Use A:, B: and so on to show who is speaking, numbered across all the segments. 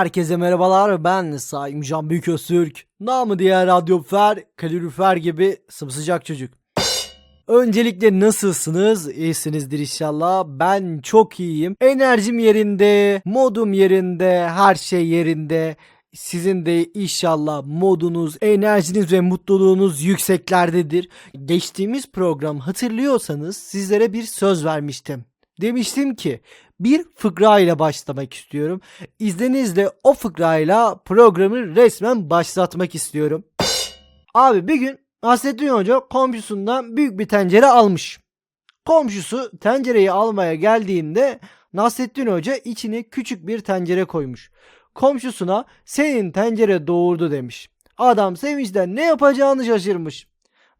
A: Herkese merhabalar ben Saim Can Büyüköztürk. Namı diğer radyofer, kalorifer gibi sımsıcak çocuk. Öncelikle nasılsınız? İyisinizdir inşallah. Ben çok iyiyim. Enerjim yerinde, modum yerinde, her şey yerinde. Sizin de inşallah modunuz, enerjiniz ve mutluluğunuz yükseklerdedir. Geçtiğimiz program hatırlıyorsanız sizlere bir söz vermiştim. Demiştim ki bir fıkra ile başlamak istiyorum. İzninizle o fıkrayla programı resmen başlatmak istiyorum. Abi bir gün Nasrettin Hoca komşusundan büyük bir tencere almış. Komşusu tencereyi almaya geldiğinde Nasrettin Hoca içine küçük bir tencere koymuş. Komşusuna senin tencere doğurdu demiş. Adam sevinçten ne yapacağını şaşırmış.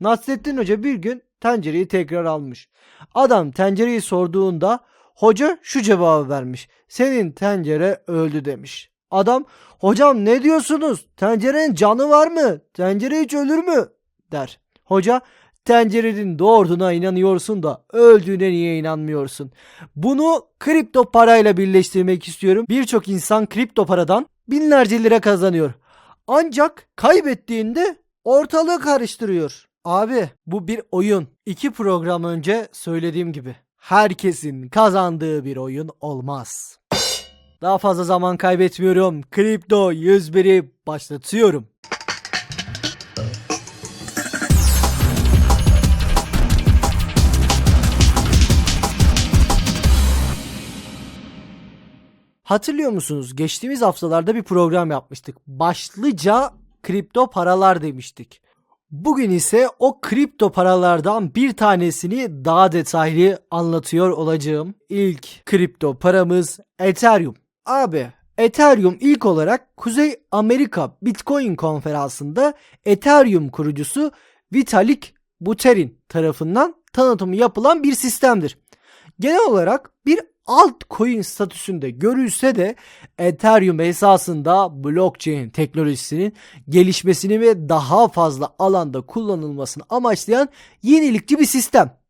A: Nasrettin Hoca bir gün tencereyi tekrar almış. Adam tencereyi sorduğunda hoca şu cevabı vermiş. Senin tencere öldü demiş. Adam hocam ne diyorsunuz? Tencerenin canı var mı? Tencere hiç ölür mü? der. Hoca tencerenin doğurduğuna inanıyorsun da öldüğüne niye inanmıyorsun? Bunu kripto parayla birleştirmek istiyorum. Birçok insan kripto paradan binlerce lira kazanıyor. Ancak kaybettiğinde ortalığı karıştırıyor. Abi bu bir oyun. İki program önce söylediğim gibi. Herkesin kazandığı bir oyun olmaz. Daha fazla zaman kaybetmiyorum. Kripto 101'i başlatıyorum. Hatırlıyor musunuz? Geçtiğimiz haftalarda bir program yapmıştık. Başlıca kripto paralar demiştik. Bugün ise o kripto paralardan bir tanesini daha detaylı anlatıyor olacağım. İlk kripto paramız Ethereum. Abi Ethereum ilk olarak Kuzey Amerika Bitcoin konferansında Ethereum kurucusu Vitalik Buterin tarafından tanıtımı yapılan bir sistemdir. Genel olarak bir altcoin statüsünde görülse de Ethereum esasında blockchain teknolojisinin gelişmesini ve daha fazla alanda kullanılmasını amaçlayan yenilikçi bir sistem.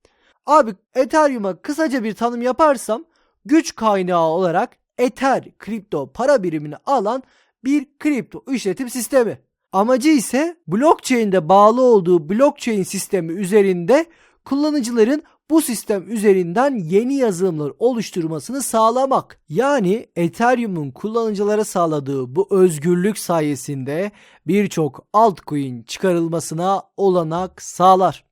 A: Abi Ethereum'a kısaca bir tanım yaparsam güç kaynağı olarak Ether kripto para birimini alan bir kripto işletim sistemi. Amacı ise blockchain'de bağlı olduğu blockchain sistemi üzerinde kullanıcıların bu sistem üzerinden yeni yazılımlar oluşturmasını sağlamak. Yani Ethereum'un kullanıcılara sağladığı bu özgürlük sayesinde birçok altcoin çıkarılmasına olanak sağlar.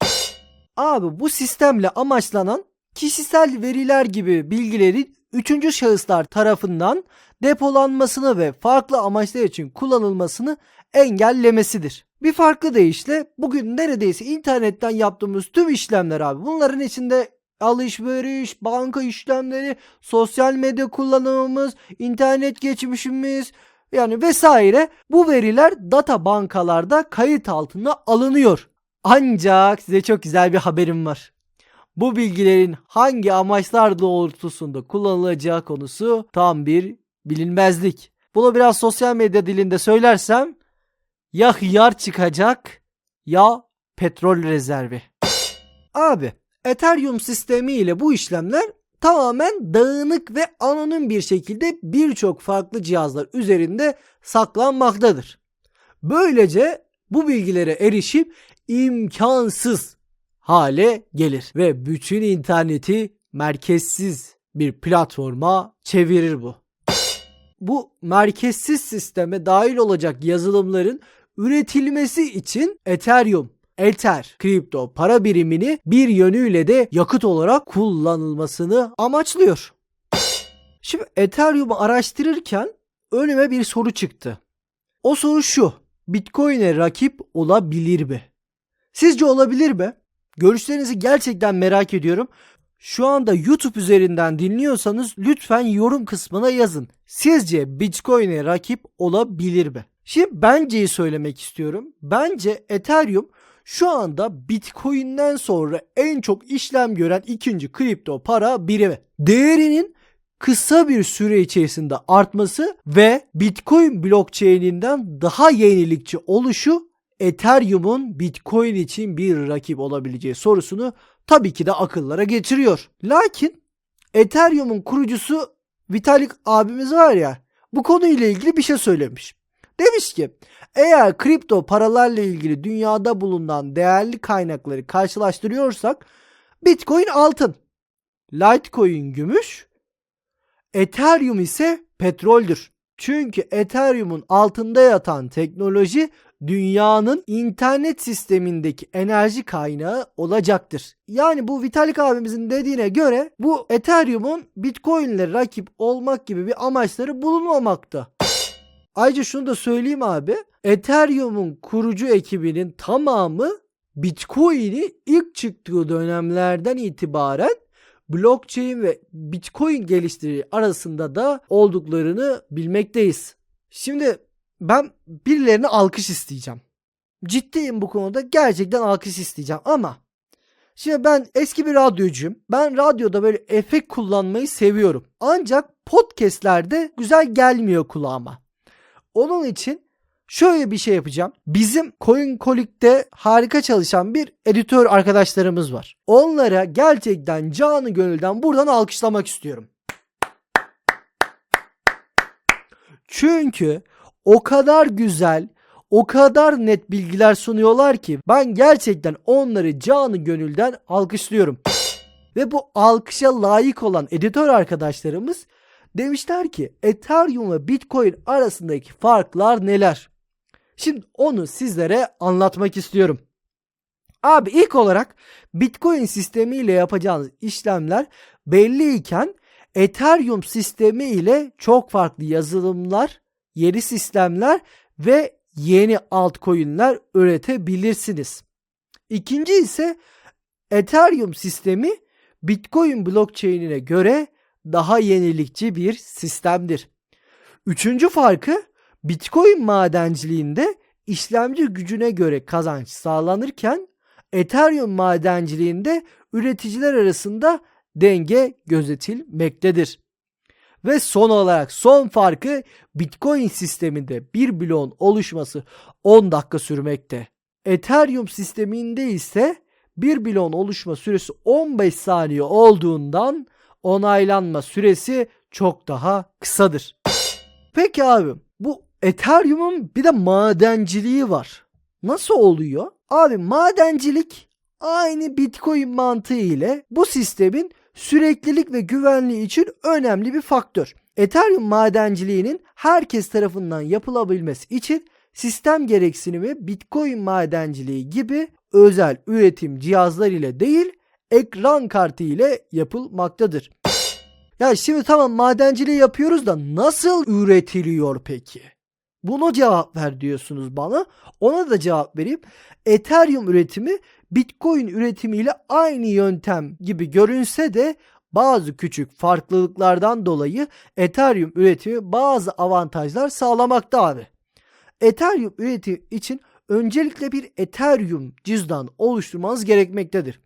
A: Abi bu sistemle amaçlanan kişisel veriler gibi bilgilerin üçüncü şahıslar tarafından depolanmasını ve farklı amaçlar için kullanılmasını engellemesidir. Bir farklı deyişle bugün neredeyse internetten yaptığımız tüm işlemler abi bunların içinde alışveriş, banka işlemleri, sosyal medya kullanımımız, internet geçmişimiz yani vesaire bu veriler data bankalarda kayıt altına alınıyor. Ancak size çok güzel bir haberim var. Bu bilgilerin hangi amaçlar doğrultusunda kullanılacağı konusu tam bir bilinmezlik. Bunu biraz sosyal medya dilinde söylersem ya hıyar çıkacak ya petrol rezervi. Abi Ethereum sistemi ile bu işlemler tamamen dağınık ve anonim bir şekilde birçok farklı cihazlar üzerinde saklanmaktadır. Böylece bu bilgilere erişim imkansız hale gelir ve bütün interneti merkezsiz bir platforma çevirir bu. Bu merkezsiz sisteme dahil olacak yazılımların üretilmesi için Ethereum, Ether kripto para birimini bir yönüyle de yakıt olarak kullanılmasını amaçlıyor. Şimdi Ethereum'u araştırırken önüme bir soru çıktı. O soru şu. Bitcoin'e rakip olabilir mi? Sizce olabilir mi? Görüşlerinizi gerçekten merak ediyorum. Şu anda YouTube üzerinden dinliyorsanız lütfen yorum kısmına yazın. Sizce Bitcoin'e rakip olabilir mi? Şimdi benceyi söylemek istiyorum. Bence Ethereum şu anda Bitcoin'den sonra en çok işlem gören ikinci kripto para birimi. Değerinin kısa bir süre içerisinde artması ve Bitcoin blockchain'inden daha yenilikçi oluşu Ethereum'un Bitcoin için bir rakip olabileceği sorusunu tabii ki de akıllara getiriyor. Lakin Ethereum'un kurucusu Vitalik abimiz var ya bu konuyla ilgili bir şey söylemiş. Demiş ki eğer kripto paralarla ilgili dünyada bulunan değerli kaynakları karşılaştırıyorsak Bitcoin altın, Litecoin gümüş, Ethereum ise petroldür. Çünkü Ethereum'un altında yatan teknoloji dünyanın internet sistemindeki enerji kaynağı olacaktır. Yani bu Vitalik abimizin dediğine göre bu Ethereum'un Bitcoin ile rakip olmak gibi bir amaçları bulunmamakta. Ayrıca şunu da söyleyeyim abi. Ethereum'un kurucu ekibinin tamamı Bitcoin'i ilk çıktığı dönemlerden itibaren blockchain ve Bitcoin geliştirici arasında da olduklarını bilmekteyiz. Şimdi ben birilerine alkış isteyeceğim. Ciddiyim bu konuda gerçekten alkış isteyeceğim ama Şimdi ben eski bir radyocuyum. Ben radyoda böyle efekt kullanmayı seviyorum. Ancak podcastlerde güzel gelmiyor kulağıma. Onun için şöyle bir şey yapacağım. Bizim CoinColic'te harika çalışan bir editör arkadaşlarımız var. Onlara gerçekten canı gönülden buradan alkışlamak istiyorum. Çünkü o kadar güzel, o kadar net bilgiler sunuyorlar ki ben gerçekten onları canı gönülden alkışlıyorum. Ve bu alkışa layık olan editör arkadaşlarımız demişler ki Ethereum ve Bitcoin arasındaki farklar neler? Şimdi onu sizlere anlatmak istiyorum. Abi ilk olarak Bitcoin sistemiyle yapacağınız işlemler belliyken Ethereum sistemi ile çok farklı yazılımlar, yeni sistemler ve yeni altcoin'ler üretebilirsiniz. İkinci ise Ethereum sistemi Bitcoin blockchain'ine göre daha yenilikçi bir sistemdir. Üçüncü farkı Bitcoin madenciliğinde işlemci gücüne göre kazanç sağlanırken Ethereum madenciliğinde üreticiler arasında denge gözetilmektedir. Ve son olarak son farkı Bitcoin sisteminde bir bloğun oluşması 10 dakika sürmekte. Ethereum sisteminde ise bir bloğun oluşma süresi 15 saniye olduğundan onaylanma süresi çok daha kısadır. Peki abi bu Ethereum'un bir de madenciliği var. Nasıl oluyor? Abi madencilik aynı Bitcoin mantığı ile bu sistemin süreklilik ve güvenliği için önemli bir faktör. Ethereum madenciliğinin herkes tarafından yapılabilmesi için sistem gereksinimi Bitcoin madenciliği gibi özel üretim cihazları ile değil ekran kartı ile yapılmaktadır. Ya şimdi tamam madenciliği yapıyoruz da nasıl üretiliyor peki? Buna cevap ver diyorsunuz bana. Ona da cevap vereyim. Ethereum üretimi Bitcoin üretimiyle aynı yöntem gibi görünse de bazı küçük farklılıklardan dolayı Ethereum üretimi bazı avantajlar sağlamakta abi. Ethereum üretimi için öncelikle bir Ethereum cüzdan oluşturmanız gerekmektedir.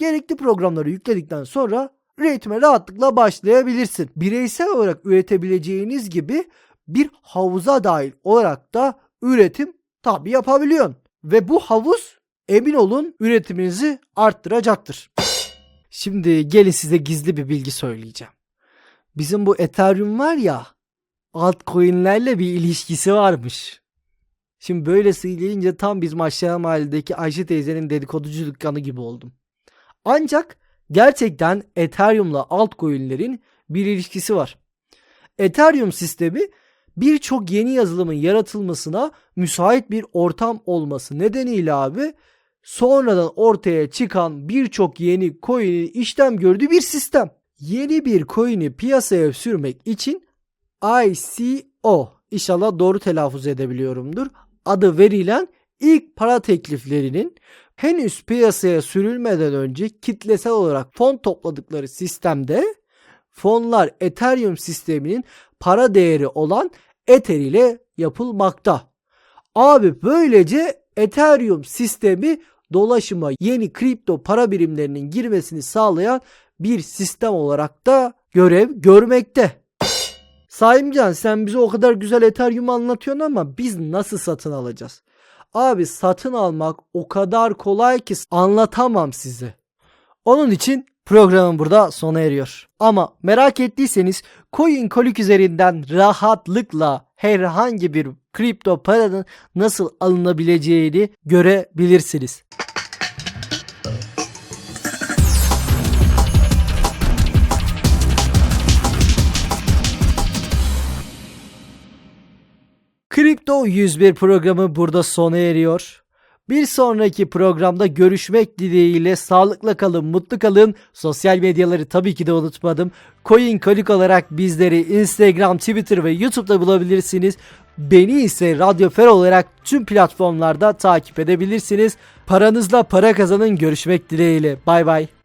A: Gerekli programları yükledikten sonra üretime rahatlıkla başlayabilirsin. Bireysel olarak üretebileceğiniz gibi bir havuza dahil olarak da üretim tabi yapabiliyorsun. Ve bu havuz emin olun üretiminizi arttıracaktır. Şimdi gelin size gizli bir bilgi söyleyeceğim. Bizim bu Ethereum var ya altcoin'lerle bir ilişkisi varmış. Şimdi böyle söyleyince tam bizim aşağı mahalledeki Ayşe teyzenin dedikoducu dükkanı gibi oldum. Ancak gerçekten Ethereum'la altcoin'lerin bir ilişkisi var. Ethereum sistemi birçok yeni yazılımın yaratılmasına müsait bir ortam olması nedeniyle abi sonradan ortaya çıkan birçok yeni coin'in işlem gördüğü bir sistem. Yeni bir coin'i piyasaya sürmek için ICO inşallah doğru telaffuz edebiliyorumdur. Adı verilen ilk para tekliflerinin henüz piyasaya sürülmeden önce kitlesel olarak fon topladıkları sistemde fonlar Ethereum sisteminin para değeri olan Ether ile yapılmakta. Abi böylece Ethereum sistemi dolaşıma yeni kripto para birimlerinin girmesini sağlayan bir sistem olarak da görev görmekte. Saimcan sen bize o kadar güzel Ethereum anlatıyorsun ama biz nasıl satın alacağız? Abi satın almak o kadar kolay ki anlatamam size. Onun için programım burada sona eriyor. Ama merak ettiyseniz CoinColic üzerinden rahatlıkla herhangi bir kripto paranın nasıl alınabileceğini görebilirsiniz. Kripto 101 programı burada sona eriyor. Bir sonraki programda görüşmek dileğiyle sağlıkla kalın, mutlu kalın. Sosyal medyaları tabii ki de unutmadım. CoinColic olarak bizleri Instagram, Twitter ve YouTube'da bulabilirsiniz. Beni ise Radyo Fer olarak tüm platformlarda takip edebilirsiniz. Paranızla para kazanın. Görüşmek dileğiyle. Bay bay.